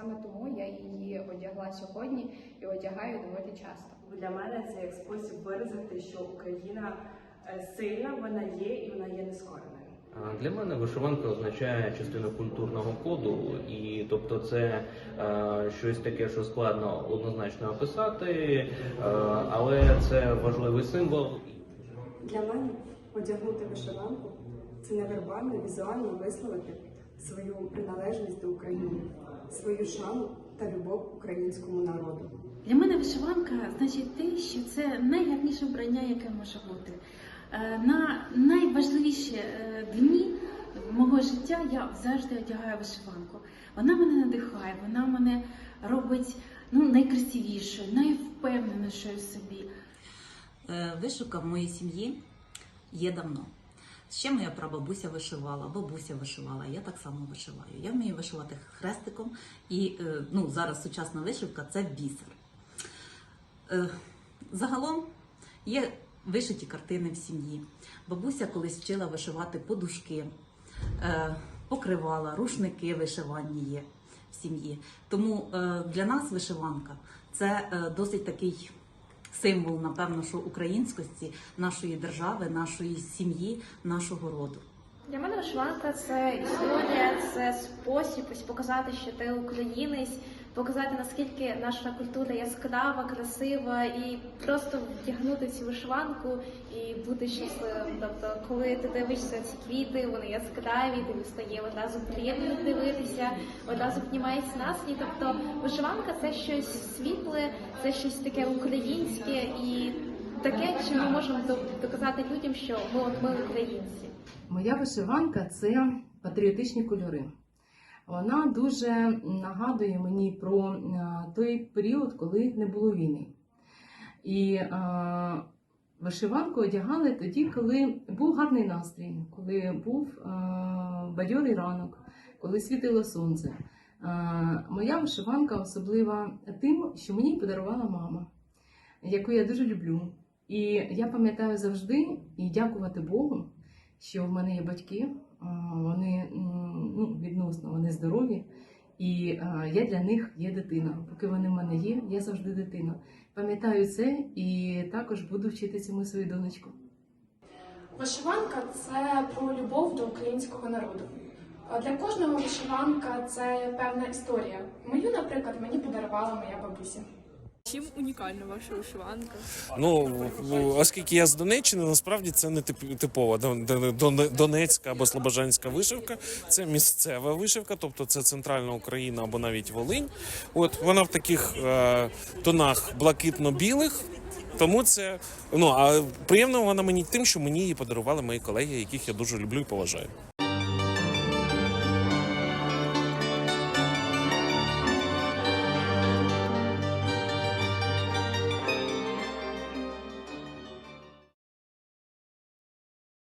Саме тому я її одягла сьогодні і одягаю доволі часто. Для мене це як спосіб виразити, що Україна е, сильна, вона є і вона є нескореною. Для мене вишиванка означає частину культурного коду, і тобто це е, щось таке, що складно однозначно описати, е, але це важливий символ. Для мене одягнути вишиванку це невербально, візуально висловити свою приналежність до України, свою шану та любов українському народу. Для мене вишиванка значить те, що це найгарніше вбрання, яке може бути. Е, На найважливіші е, дні мого життя я завжди одягаю вишиванку. Вона мене надихає, вона мене робить ну, найкрасивішою, найвпевненішою в собі. Е, Вишивка в моїй сім'ї є давно. Ще моя прабабуся вишивала, бабуся вишивала, я так само вишиваю. Я вмію вишивати хрестиком, і е, ну, зараз сучасна вишивка це бісер. Е, Загалом є вишиті картини в сім'ї. Бабуся колись вчила вишивати подушки, е, покривала, рушники вишиванні є в сім'ї. Тому для нас вишиванка це досить такий символ, напевно, що українськості нашої держави, нашої сім'ї, нашого роду. Для мене вишиванка це історія, це спосіб ось показати, що ти українець, показати наскільки наша культура яскрава, красива, і просто вдягнути цю вишиванку і бути щасливим. Тобто, коли ти дивишся ці квіти, вони яскраві, тобі стає одразу приємно дивитися, одразу піднімається настрій. Тобто, вишиванка це щось світле, це щось таке українське і таке, що ми можемо до- доказати людям, що ми от ми українці. Моя вишиванка це патріотичні кольори. Вона дуже нагадує мені про е, той період, коли не було війни. І е, вишиванку одягали тоді, коли був гарний настрій, коли був е, бадьорий ранок, коли світило сонце. Моя вишиванка особлива тим, що мені подарувала мама, яку я дуже люблю. І я пам'ятаю завжди і дякувати Богу що в мене є батьки, вони ну, відносно вони здорові, і а, я для них є дитина. Поки вони в мене є, я завжди дитина. Пам'ятаю це і також буду вчити цьому свою донечку. Вишиванка це про любов до українського народу. Для кожного вишиванка це певна історія. Мою, наприклад, мені подарувала моя бабуся. Чим унікальна ваша вишиванка? Ну оскільки я з Донеччини, насправді це не тип- типова дон- дон- дон- донецька або слобожанська вишивка. Це місцева вишивка, тобто це центральна Україна або навіть Волинь. От вона в таких е, тонах блакитно-білих. Тому це ну а приємно вона мені тим, що мені її подарували мої колеги, яких я дуже люблю і поважаю.